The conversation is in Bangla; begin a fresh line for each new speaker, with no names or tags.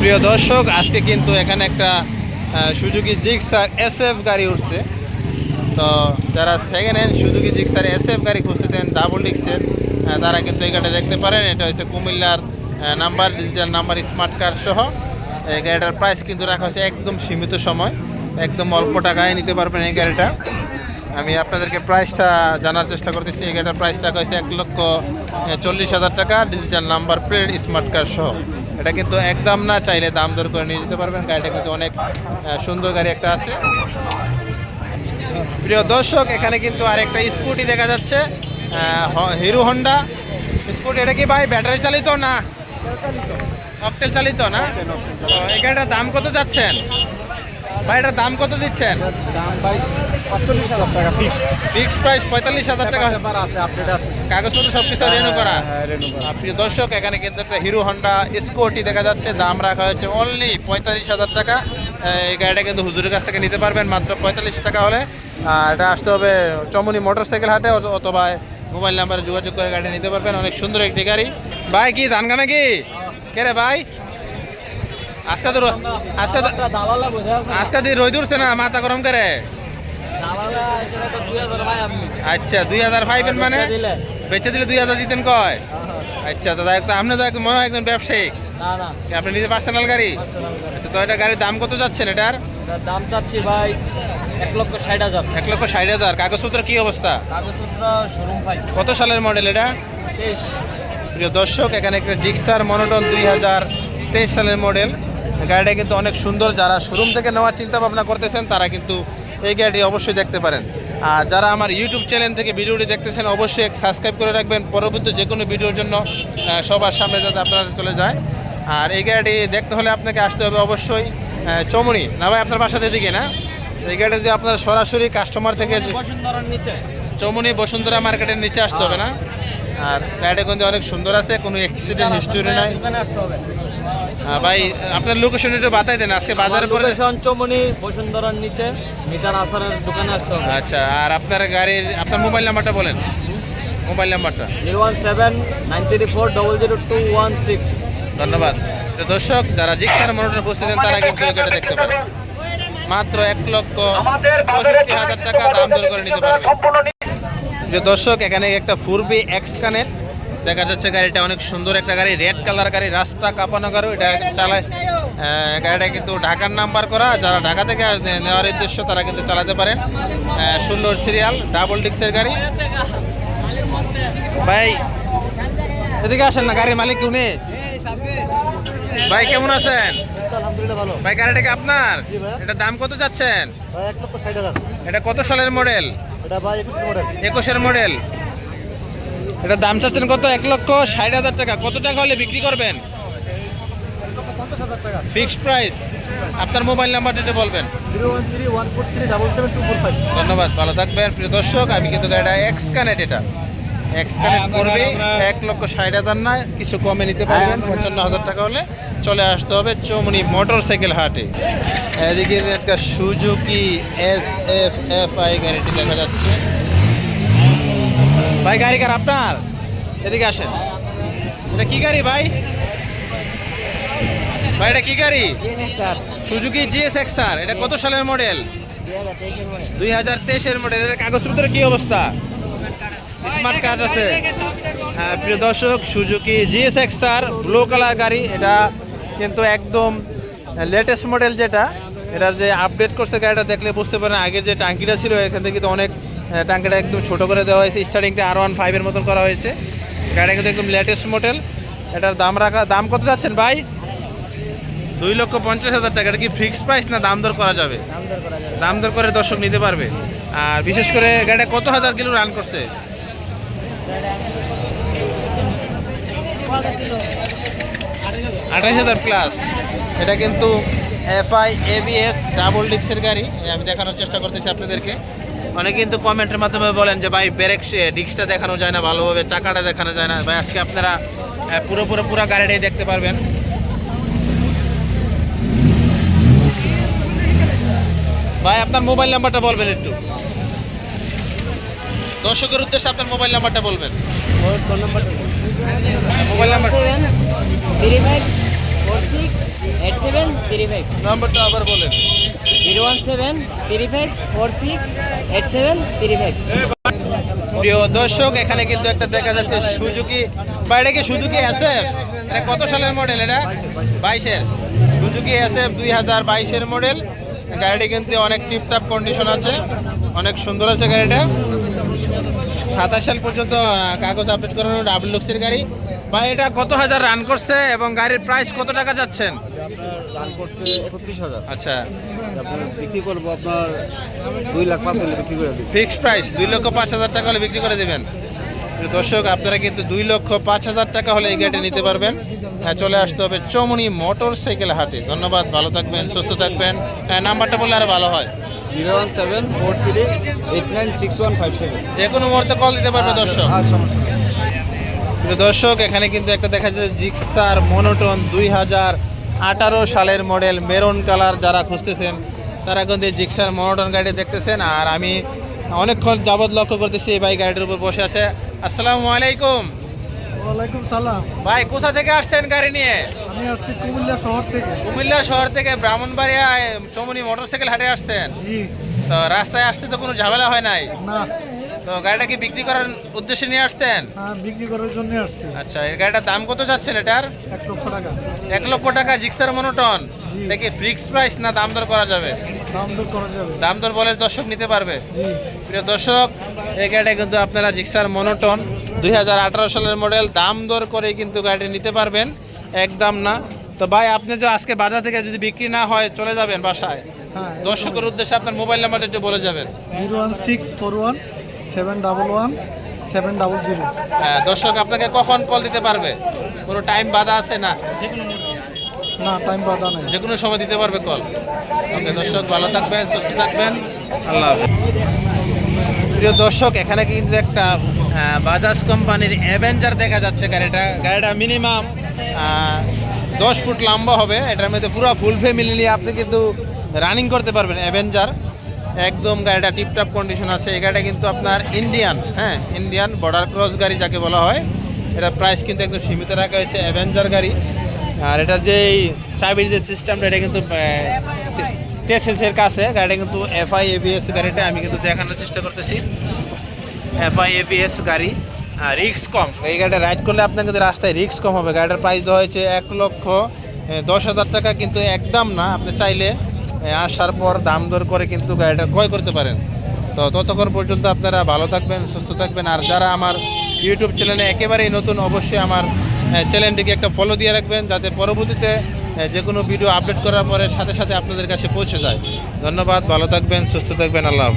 প্রিয় দর্শক, আজকে কিন্তু এখানে একটা সুজুকি জিক্সার এস এফ গাড়ি উঠছে। তো যারা second hand Suzuki Gixxer S F গাড়ি খুঁজতেছেন ডাবল ডিক্সের তারা কিন্তু এই গাড়িটা দেখতে পারেন। এটা হচ্ছে কুমিল্লার number digital number smart card সহ। এই গাড়িটার প্রাইস কিন্তু রাখা হয়েছে একদম সীমিত সময়। একদম অল্প টাকায় নিতে পারবেন এই গাড়িটা। আমি আপনাদেরকে প্রাইসটা জানার চেষ্টা করতেছি। এই গাড়িটার প্রাইস রাখা হয়েছে এক লক্ষ চল্লিশ হাজার টাকা। Digital number plate smart card সহ। এটা কিন্তু একদম না চাইলে দাম দর করে নিয়ে যেতে পারবেন। গাড়িটা কিন্তু অনেক সুন্দর গাড়ি একটা আছে। প্রিয় দর্শক এখানে কিন্তু আরেকটা স্কুটি দেখা যাচ্ছে। হিরো হন্ডা স্কুটি এটা কি ভাই ব্যাটারি চালিত না? অকটেল চালিত না? এই গাড়িটার দাম কত যাচ্ছেন? ভাই এটার দাম কত দিচ্ছেন?
দাম ভাই পাঁচচল্লিশ হাজার টাকা ফিক্সড
ফিক্সড প্রাইস পঁয়তাল্লিশ হাজার টাকা?
আছে আপডেট আছে।
কাগজপত্র সব কিছু রেনু করা?
হ্যাঁ রেনু করা।
প্রিয় দর্শক এখানে কিন্তু একটা হিরো হন্ডা স্কুটি দেখা যাচ্ছে। দাম রাখা হয়েছে অনলি পঁয়তাল্লিশ হাজার টাকা। এই গাড়িটা কিন্তু হুজুরের কাছ থেকে নিতে পারবেন মাত্র পঁয়তাল্লিশ টাকা হলে। এটা আসতে হবে চমনি মোটর সাইকেল হাটে অথবা মোবাইল নাম্বারে যোগাযোগ করে গাড়ি নিতে পারবেন। অনেক সুন্দর একটি গাড়ি। ভাই কি জান নাকি কে? রে ভাই? আজকে তো আজকে আজকে দিয়ে রোদ উঠছে না মাথা গরম করে। আচ্ছা দুই হাজার পাইবেন মানে?
বেচে দিলে
দুই হাজার দিতেন কয়? আচ্ছা দাদা একদম আপনি তো একদম মনে হয় একজন ব্যবসায়িক। আপনি নিজে পার্সোনাল গাড়ি? আচ্ছা তো এটা গাড়ির দাম কত যাচ্ছেন এটার?
দাম চাচ্ছি ভাই এক লক্ষ ষাট হাজার।
এক লক্ষ ষাট হাজার। কাগজপত্র কি অবস্থা?
কাগজপত্র শোরুম ভাই
কত সালের মডেল এটা? প্রিয় দর্শক এখানে একটা জিক্সার মনোটন দুই হাজার তেইশ সালের মডেল গাড়িটা কিন্তু অনেক সুন্দর। যারা শোরুম থেকে নেওয়ার চিন্তা ভাবনা করতেছেন তারা কিন্তু এই গাড়িটি অবশ্যই দেখতে পারেন। আর যারা আমার ইউটিউব চ্যানেল থেকে ভিডিওটি দেখতেছেন অবশ্যই সাবস্ক্রাইব করে রাখবেন। পরবর্তী যে কোনো ভিডিওর জন্য সবার সামনে যাতে আপনারা চলে যায়। আর এই গাড়িটি দেখতে হলে আপনাকে আসতে হবে অবশ্যই চমড়ি না ভাই আপনার বাসাতে দিকে না? এই গাড়ি যদি আপনার সরাসরি কাস্টমার থেকে চৌমনি বসুন্ধরা মার্কেটের নিচে আসতে হবে না? আর গাড়িটা কিন্তু অনেক সুন্দর আছে কোনো অ্যাক্সিডেন্ট হিস্টোরি নাই।
আসতে হবে।
ভাই আপনার লোকেশন একটু বাতাই দেন আজকে বাজারে পরে
লোকেশন চমনি বসুন্ধরার নিচে মিটার আসারের দোকানে আসতে হবে।
আচ্ছা আর আপনার গাড়ির আপনার মোবাইল নাম্বারটা বলেন। মোবাইল নাম্বারটা
zero one seven nine three four double zero two one six.
ধন্যবাদ। দর্শক যারা জিক্সার মনোটন খুঁজতেছেন তারা কিন্তু গাড়ি দেখতে পারেন মাত্র এক লক্ষ পঁয়ষট্টি হাজার টাকা দাম দর করে নিতে পারবেন। যে দর্শক এখানে একটা ফুরবি এক্স কানেক্ট দেখা যাচ্ছে গাড়িটা অনেক সুন্দর একটা গাড়ি রেড কালার গাড়ি রাস্তা কাঁপানো গাড়ি এটা চালায় গাড়িটা কিন্তু ঢাকার নাম্বার করা যারা ঢাকা থেকে নেওয়ার উদ্দেশ্য তারা কিন্তু চালাতে পারেন। সুন্দর সিরিয়াল ডাবল ডিক্সের গাড়ি। ভাই এদিকে আসেন না গাড়ির মালিক উনি। ভাই কেমন আছেন? ভাই গাড়িটা কি আপনার? এটা দাম কত যাচ্ছেন? এটা কত সালের মডেল
এটা ভাই একুশের মডেল
একুশের মডেল এটা দাম চাচ্ছেন কত? এক লক্ষ ষাট হাজার টাকা। কত টাকা হলে বিক্রি করবেন? Fixed price. আপনার মোবাইল নাম্বারটা বলবেন। ধন্যবাদ ভালো থাকবেন। প্রিয় দর্শক আমি কিন্তু গাড়িটা এক্স কানেক্ট এটা। এক্স কানেক্ট করবে। এক লক্ষ ষাট হাজার না কিছু কমে নিতে পারবেন। পঞ্চান্ন হাজার টাকা হলে চলে আসতে হবে চৌমনি মোটর সাইকেল হাটে। এদিকে একটা Suzuki S F F I গাড়িটি দেখা যাচ্ছে। ভাই গাড়ি কার আপনার? এদিকে আসেন। এটা কি গাড়ি ভাই? ভাই এটা কি গাড়ি? সুজুকি জিএস এক্স আর এটা কত সালের মডেল?
দুই হাজার তেইশের মডেল।
এর কাগজপত্রের কি অবস্থা? স্মার্ট কার্ড আছে। হ্যাঁ প্রিয় দর্শক Suzuki GS X R blue colour গাড়ি। এটা কিন্তু একদম লেটেস্ট মডেল যেটা। এটা যে আপডেট করছে গাড়িটা দেখলে বুঝতে পারেন আগের যে টাঙ্কিটা ছিল এখান থেকে কিন্তু অনেক আহ, টাঙ্কিটা একদম ছোট করে দেওয়া হয়েছে। স্টার্টিংটা আর ওয়ান ফাইভের মতন করা হয়েছে। গাড়িটা কিন্তু একদম লেটেস্ট মডেল এটার দাম রাখা দাম কত যাচ্ছেন ভাই? দুই লক্ষ পঞ্চাশ হাজার টাকা। এটা কি ফিক্সড প্রাইস না দাম দর করা যাবে?
দাম দর করে
দর্শক নিতে পারবে। আর বিশেষ করে গাড়িটা কত হাজার কিলো রান করছে? আঠাশ হাজার প্লাস এটা কিন্তু এফআই এবিএস ডাবল ডিক্সের গাড়ি। আমি দেখানোর চেষ্টা করতেছি আপনাদেরকে। অনেকে কিন্তু কমেন্টের মাধ্যমে বলেন যে ভাই ব্রেক ডিক্সটা দেখানো যায় না ভালোভাবে চাকাটা দেখানো যায় না। ভাই আজকে আপনারা পুরো পুরো পুরো গাড়িটাই দেখতে পারবেন। ভাই আপনার মোবাইল নাম্বারটা বলবেন একটু। দর্শকের উদ্দেশ্যে আপনার মোবাইল নাম্বারটা বলবেন। Mobile number
four six eight
seven three five
নাম্বারটা আবার বলেন।
Zero one seven three five four six eight seven three five
প্রিয় দর্শক এখানে কিন্তু একটা দেখা যাচ্ছে সুজুকি। বা এটা কি সুজুকি এসএফ এটা কত সালের মডেল এটা? বাইশের। সুজুকি এসএফ দুই হাজার বাইশের মডেল গাড়িটি কিন্তু অনেক টিপটাপ কন্ডিশন আছে। অনেক সুন্দর আছে গাড়িটা। সাতাশ সাল পর্যন্ত কাগজ আপডেট করানো ডাবল লুক্সের গাড়ি। বা এটা কত হাজার রান করছে এবং গাড়ির প্রাইস কত টাকা যাচ্ছেন?
রান করছে একত্রিশ হাজার।
আচ্ছা।
বিক্রি করব আপনার দুই লাখ পাঁচ হলে বিক্রি করে দিন
ফিক্সড প্রাইস দুই লক্ষ পাঁচ হাজার টাকা হলে বিক্রি করে দেবেন। দর্শক আপনারা কিন্তু দুই লক্ষ পাঁচ হাজার টাকা হলে এই গাড়িটা নিতে পারবেন। হ্যাঁ চলে আসতে হবে চমনি মোটর সাইকেল হাটে। ধন্যবাদ ভালো থাকবেন সুস্থ থাকবেন। হ্যাঁ নাম্বারটা বললে আরও ভালো হয়।
Zero one seven four three eight nine six one five seven.
যে কোনো মুহূর্তে কল দিতে পারবে দর্শক
আর সমস্যা নেই।
প্রিয় দর্শক এখানে কিন্তু একটা দেখা যাচ্ছে জিক্সার মনোটন দুই হাজার আঠারো সালের মডেল মেরুন কালার যারা খুঁজতেছেন তারা কিন্তু জিক্সার মনোটন গাড়ি দেখতেছেন। আর আমি অনেকক্ষণ যাবৎ লক্ষ্য করতেছি এই বাইক গাড়ির উপর বসে আছে। আসসালামু আলাইকুম।
ওয়ালাইকুম সালাম।
ভাই কোথা থেকে আসছেন গাড়ি নিয়ে?
আমি আসছি কুমিল্লা শহর থেকে।
কুমিল্লা শহর থেকে ব্রাহ্মণবাড়িয়া চমনি মোটরসাইকেল হাটে আসছেন?
জি।
তো রাস্তায় আসতে তো কোনো ঝামেলা হয় নাই?
না।
তো গাড়িটা কি বিক্রি করার উদ্দেশ্যে নিয়ে আসছেন?
হ্যাঁ, বিক্রি করার জন্য আসছি।
আচ্ছা এই গাড়িটার দাম কত যাচ্ছেন এটার?
এক লক্ষ টাকা।
এক লক্ষ টাকা জিক্সার মনোটন? এটা কি ফিক্স প্রাইস না দাম দর করা যাবে?
দাম দর করা যাবে।
দাম দর বলে দর্শক নিতে পারবে।
জি।
প্রিয় দর্শক এই গাড়িটা কিন্তু আপনারা জিক্সার মনোটন দু হাজার আঠেরো সালের মডেল দাম দর করে কিন্তু গাড়িটি নিতে পারবেন। একদম না। তো ভাই আপনি যে আজকে বাজার থেকে যদি বিক্রি না হয় চলে যাবেন বাসায়।
হ্যাঁ
দর্শকের উদ্দেশ্যে আপনার মোবাইল নাম্বারটা একটু বলে যাবেন।
Zero one six four one seven double one seven double zero.
হ্যাঁ, দর্শক আপনাকে কখন কল দিতে পারবে? কোনো টাইম বাধা আছে না?
না টাইম বাধা নাই।
যে কোনো সময় দিতে পারবে কল ওকে দর্শক ভালো থাকবেন সুস্থ থাকবেন। আল্লাহ প্রিয় দর্শক এখানে কিন্তু একটা বাজাজ কোম্পানির অ্যাভেঞ্জার দেখা যাচ্ছে গাড়িটা। গাড়িটা মিনিমাম দশ ফুট লম্বা হবে। এটার মধ্যে পুরো ফুল ফ্যামিলি নিয়ে আপনি কিন্তু রানিং করতে পারবেন অ্যাভেঞ্জার একদম গাড়িটা টিপটপ কন্ডিশন আছে। এই গাড়িটা কিন্তু আপনার ইন্ডিয়ান হ্যাঁ ইন্ডিয়ান বর্ডার ক্রস গাড়ি যাকে বলা হয়। এটা প্রাইস কিন্তু একদম সীমিত রাখা হয়েছে অ্যাভেঞ্জার গাড়ি। আর এটা যে চাবির যে সিস্টেমটা এটা কিন্তু চেসেসের কাছে। গাড়িটা কিন্তু এফআই এবিএস গাড়িটা, আমি কিন্তু দেখানোর চেষ্টা করতেছি। এফআই এবিএস গাড়ি, আর রিক্স কম। এই গাড়িটা রাইড করলে আপনার কিন্তু রাস্তায় রিক্স কম হবে। গাড়িটার প্রাইস দেওয়া হয়েছে এক লক্ষ দশ হাজার টাকা, কিন্তু একদম না। আপনি চাইলে আসার পর দাম দর করে কিন্তু গাড়িটা ক্রয় করতে পারেন। তো ততক্ষণ পর্যন্ত আপনারা ভালো থাকবেন, সুস্থ থাকবেন। আর যারা আমার ইউটিউব চ্যানেলে একেবারেই নতুন, অবশ্যই আমার চ্যানেলটিকে একটা ফলো দিয়ে রাখবেন, যাতে পরবর্তীতে যে কোনো ভিডিও আপডেট করার পরে সাথে সাথে আপনাদের কাছে পৌঁছে যায়। ধন্যবাদ, ভালো থাকবেন, সুস্থ থাকবেন, আল্লাহ